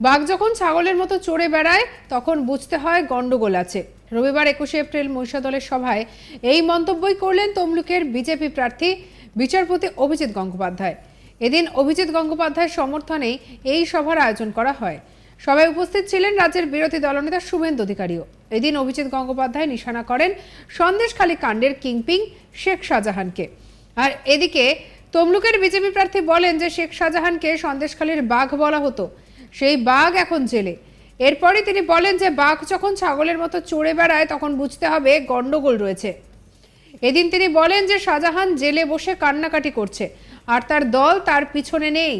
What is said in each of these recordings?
বাঘ যখন ছাগলের মতো চড়ে বেড়ায়, তখন বুঝতে হয় গন্ডগোল আছে। রবিবার একুশে এপ্রিল মহিষা দলের সভায় এই মন্তব্যই করলেন তমলুকের বিজেপি প্রার্থী বিচারপতি অভিজিৎ গঙ্গোপাধ্যায়। এদিন অভিজিৎ গঙ্গোপাধ্যায়ের সমর্থনেই এই সভার আয়োজন করা হয়। সভায় উপস্থিত ছিলেন রাজ্যের বিরোধী দলনেতা শুভেন্দু অধিকারীও। এদিন অভিজিৎ গঙ্গোপাধ্যায় নিশানা করেন সন্দেশখালী কাণ্ডের কিংপিং শেখ শাহজাহানকে। আর এদিকে তমলুকের বিজেপি প্রার্থী বলেন যে শেখ শাহজাহানকে সন্দেশখালীর বাঘ বলা হতো। সেই বাঘ এখন জেলে। এরপরই তিনি বলেন যে, বাঘ যখন ছাগলের মতো চড়ে বেড়ায়, তখন বুঝতে হবে গন্ডগোল রয়েছে। এদিন তিনি বলেন যে, শাহজাহান জেলে বসে কান্নাকাটি করছে, আর তার দল তার পিছনে নেই।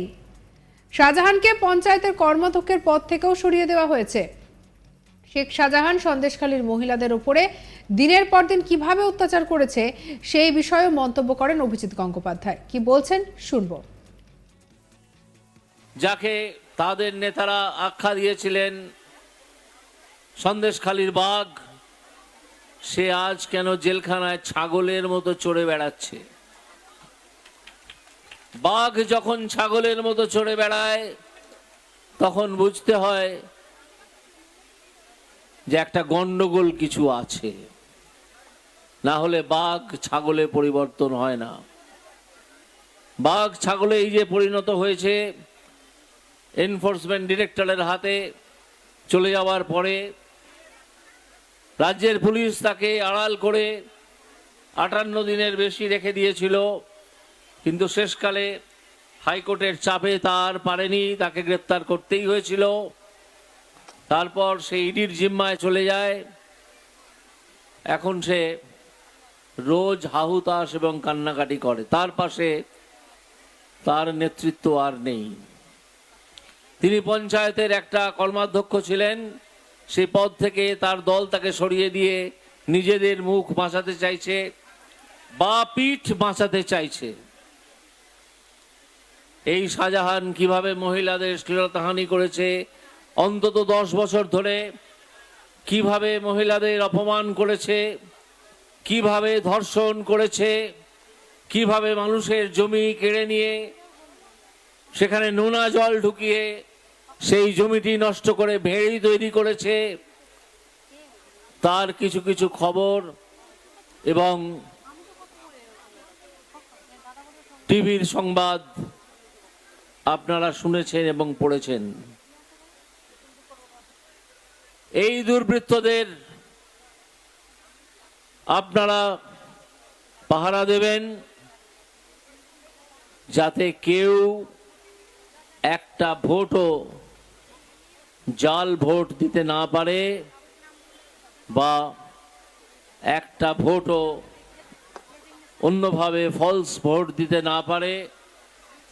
শাহজাহানকে পঞ্চায়েতের কর্মাধ্যক্ষের পদ থেকেও সরিয়ে দেওয়া হয়েছে। শেখ শাহজাহান সন্দেশখালীর মহিলাদের উপরে দিনের পর দিন কীভাবে অত্যাচার করেছে, সেই বিষয়েও মন্তব্য করেন অভিজিৎ গঙ্গোপাধ্যায়। কি বলছেন, শুনব। যাকে তাদের নেতারা আখ্যা দিয়েছিলেন, সন্দেশখালীর বাঘ, সে আজ কেন জেলখানায় ছাগলের মতো চড়ে বেড়াচ্ছে? বাঘ যখন ছাগলের মতো চড়ে বেড়ায়, তখন বুঝতে হয় যে একটা গন্ডগোল কিছু আছে। না হলে বাঘ ছাগলে পরিবর্তন হয় না। বাঘ ছাগলে এই যে পরিণত হয়েছে এনফোর্সমেন্ট ডিরেক্টরের হাতে চলে যাওয়ার পরে রাজ্যের পুলিশ তাকে আড়াল করে আটান্ন দিনের বেশি রেখে দিয়েছিল, কিন্তু শেষকালে হাইকোর্টের চাপে তার পারেনি, তাকে গ্রেপ্তার করতেই হয়েছিল। তারপর সে ইডির জিম্মায় চলে যায়। এখন সে রোজ হাহুতাস এবং কান্নাকাটি করে। তার পাশে তার নেতৃত্ব আর নেই। তিনি পঞ্চায়েতের একটা কর্মাধ্যক্ষ ছিলেন। সেই পদ থেকে তার দল তাকে সরিয়ে দিয়ে নিজেদের মুখ বাঁচাতে চাইছে, বা পিঠ বাঁচাতে চাইছে। এই শাহজাহান কীভাবে মহিলাদের শ্লীলতাহানি করেছে, অন্তত দশ বছর ধরে কীভাবে মহিলাদের অপমান করেছে, কীভাবে ধর্ষণ করেছে, কীভাবে মানুষের জমি কেড়ে নিয়ে সেখানে নোনা জল ঢুকিয়ে সেই জমিটি নষ্ট করে ভেড়ি তৈরি করেছে। তার কিছু কিছু খবর এবং টিভির সংবাদ আপনারা শুনেছেন এবং পড়েছেন। এই দুর্বৃত্তদের আপনারা পাহারা দেবেন যাতে কেউ একটা ভোটও জাল ভোট দিতে না পারে বা একটা ভোটও অন্যভাবে ফলস ভোট দিতে না পারে,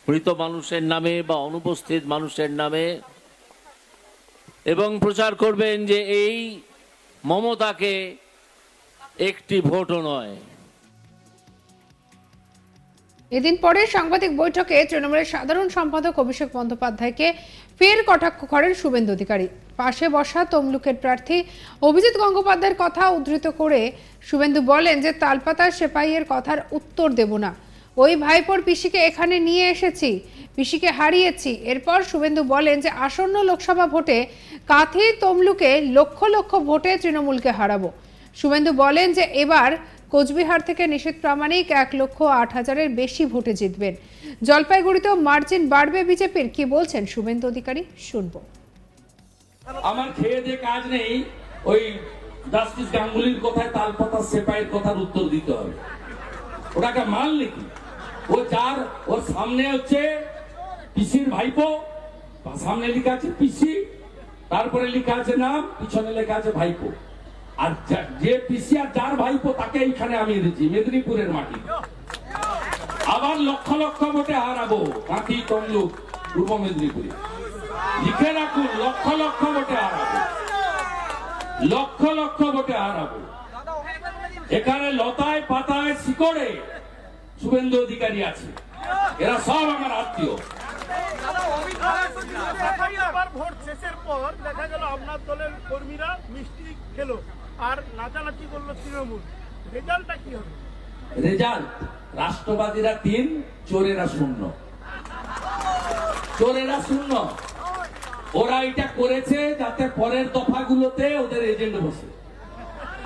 মৃত মানুষের নামে বা অনুপস্থিত মানুষের নামে। এবং প্রচার করবেন যে এই মমতাকে একটি ভোটও নয়। এদিন পরে সাংবাদিক বৈঠকে তৃণমূলের সাধারণ সম্পাদক অভিষেক বন্দ্যোপাধ্যায়কে ফের কটাক্ষ করেন শুভেন্দু অধিকারী। পাশে বসা তমলুকের প্রার্থী অভিজিৎ গঙ্গোপাধ্যায়ের কথা উদ্ধৃত করে শুভেন্দু বলেন যে তালপাতার সেপাইয়ের কথার উত্তর দেব না। ওই ভাইপোর পিসিকে এখানে নিয়ে এসেছি, পিসিকে হারিয়েছি। এরপর শুভেন্দু বলেন যে, আসন্ন লোকসভা ভোটে কাথি তমলুকে লক্ষ লক্ষ ভোটে তৃণমূলকে হারাবো। শুভেন্দু বলেন যে, এবার কোচবিহার থেকে নিষেধ প্রামাণিক এক লক্ষ আট হাজারের বেশি ভোটে জিতবেন। জলপাইগুড়িতেও মার্জিন বাড়বে বিজেপির। কি বলছেন শুভেন্দু অধিকারী? শুনব। আমার খেয়ে যে কাজ নেই। ওই জাস্টিস গাঙ্গুলির কথায় তালপাতা সেপাইয়ের কথার উত্তর দিতে হবে। ওটা একটা মাল ও যার, ওর সামনে হচ্ছে পিসির ভাইপো, সামনে লেখা আছে পিসি, তারপরে লেখা আছে নাম, পিছনে লেখা আছে ভাইপো। আর যা- যে পিসি আর যার ভাইপো তাকে এইখানে আমি এনেছি, মেদিনীপুরের মাটি। আবার লক্ষ লক্ষ ভোটে হারাবো কাঁথি তমলুক পূর্ব মেদিনীপুরে। লিখে রাখুন, লক্ষ লক্ষ ভোটে হারাবো। লক্ষ লক্ষ ভোটে হারাবো। এখানে লতায় পাতায় শিকড়ে শুভেন্দু অধিকারী আছে। এরা সব আমার আত্মীয়। ভোট শেষের পর দেখা গেল আপনার দলের কর্মীরা মিষ্টি খেলো আর নাচানাচি করল তৃণমূল। রেজাল্টটা কি হবে? রেজাল্ট, রাষ্ট্রবাদীরা তিন, চোরেরা শূন্য। চোরেরা শূন্য। ওরা এটা করেছে যাতে পরের দফাগুলোতে ওদের এজেন্ট বসে।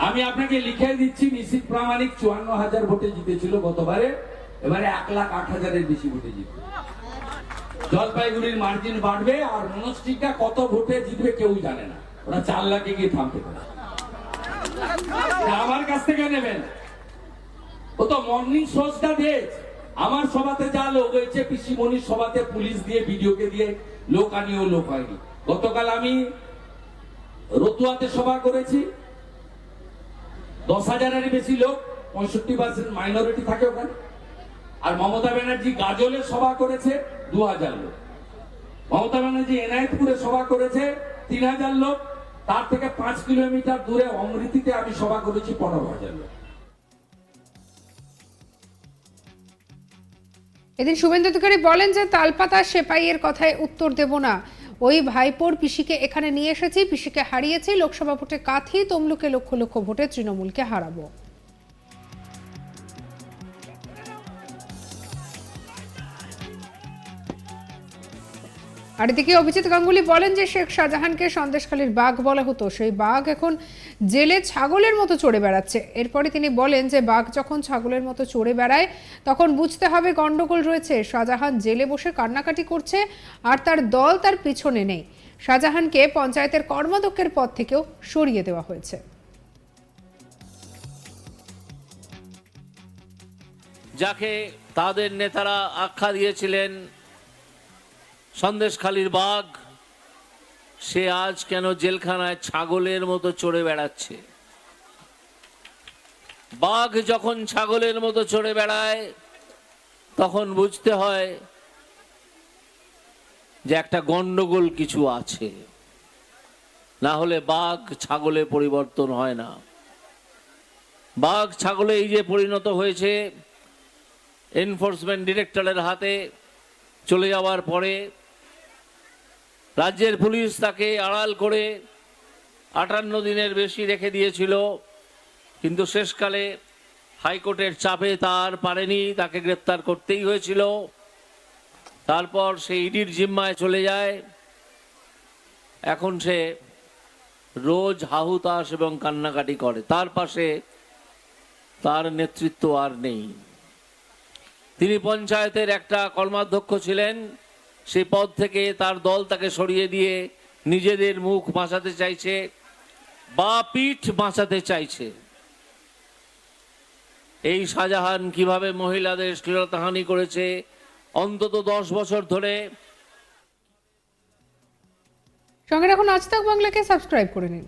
আমি আপনাকে লিখে দিচ্ছি, নিশ্চিত প্রামাণিক চুয়ান্ন হাজার ভোটে জিতেছিল গতবারে। এবারে এক লাখ আট হাজারের বেশি ভোটে জিতবে। জলপাইগুড়ির মার্জিন বাড়বে আর মনস্টিকা কত ভোটে জিতবে কেউ জানে না। ওরা চার লাখে গিয়ে থামতে পারে। আমার কাছ থেকে নেবেন। ও তো মর্নিং সোর্সটা দিয়েছে আমার সভাতে যা লোক হয়েছে পিসিমণির সভাতে পুলিশ দিয়ে ভিডিওকে দিয়ে লোক আনিও লোক হয়নি। গতকাল আমি রতুয়াতে সভা করেছি। দশ হাজারের বেশি লোক, পঁয়ষট্টি পার্সেন্ট মাইনরিটি থাকে ওখানে। আর মমতা ব্যানার্জি গাজলে সভা করেছে দু হাজার লোক। মমতা ব্যানার্জি এনায়েতপুরে সভা করেছে তিন হাজার লোক। তার থেকে পাঁচ কিলোমিটার দূরে অমৃতিতে আমি সভা করেছি পনেরো হাজার লোক। এদিন শুভেন্দু অধিকারী বলেন যে তালপাতা সেপাইয়ের কথায় উত্তর দেব না। ওই ভাইপোর পিসিকে এখানে নিয়ে এসেছি, পিসিকে হারিয়েছি, লোকসভা ভোটে কাথি, তমলুকে লক্ষ লক্ষ ভোটে তৃণমূলকে হারাবো। আর এদিকে অভিজিৎ গাঙ্গুলি বলেন যে শেখ শাহজাহানকে সন্দেশখালীর বাঘ বলা হতো। সেই বাঘ এখন জেলে ছাগলের মতো চড়ে বেড়াচ্ছে। এরপরে তিনি বলেন যে বাঘ যখন ছাগলের মতো চড়ে বেড়ায়, তখন বুঝতে হবে গন্ডগোল রয়েছে। শাহজাহান জেলে বসে কান্নাকাটি করছে আর তার দল তার পিছনে নেই। শাহজাহানকে পঞ্চায়েতের কর্মাধ্যক্ষের পদ থেকেও সরিয়ে দেওয়া হয়েছে। যাকে তাদের নেতারা আখ্যা দিয়েছিলেন সন্দেশখালীর বাঘ, সে আজ কেন জেলখানায় ছাগলের মতো চড়ে বেড়াচ্ছে? বাঘ যখন ছাগলের মতো চড়ে বেড়ায়, তখন বুঝতে হয় যে একটা গন্ডগোল কিছু আছে। না হলে বাঘ ছাগলে পরিবর্তন হয় না। বাঘ ছাগলে এই যে পরিণত হয়েছে এনফোর্সমেন্ট ডিরেক্টরের হাতে চলে যাওয়ার পরে রাজ্যের পুলিশ তাকে আড়াল করে আটান্ন দিনের বেশি রেখে দিয়েছিল, কিন্তু শেষকালে হাইকোর্টের চাপে তার পারেনি, তাকে গ্রেপ্তার করতেই হয়েছিল। তারপর সে ইডির জিম্মায় চলে যায়। এখন সে রোজ হাহুতাস এবং কান্নাকাটি করে। তার পাশে তার নেতৃত্ব আর নেই। তিনি পঞ্চায়েতের একটা কর্মাধ্যক্ষ ছিলেন। সেই পদ থেকে তার দল তাকে সরিয়ে দিয়ে নিজেদের মুখ বাঁচাতে চাইছে, বা পিঠ বাঁচাতে চাইছে। এই শাহজাহান কীভাবে মহিলাদের শ্লীলতাহানি করেছে, অন্তত দশ বছর ধরে। সঙ্গে রাখুন, আজ তাক বাংলাকে সাবস্ক্রাইব করে নিন।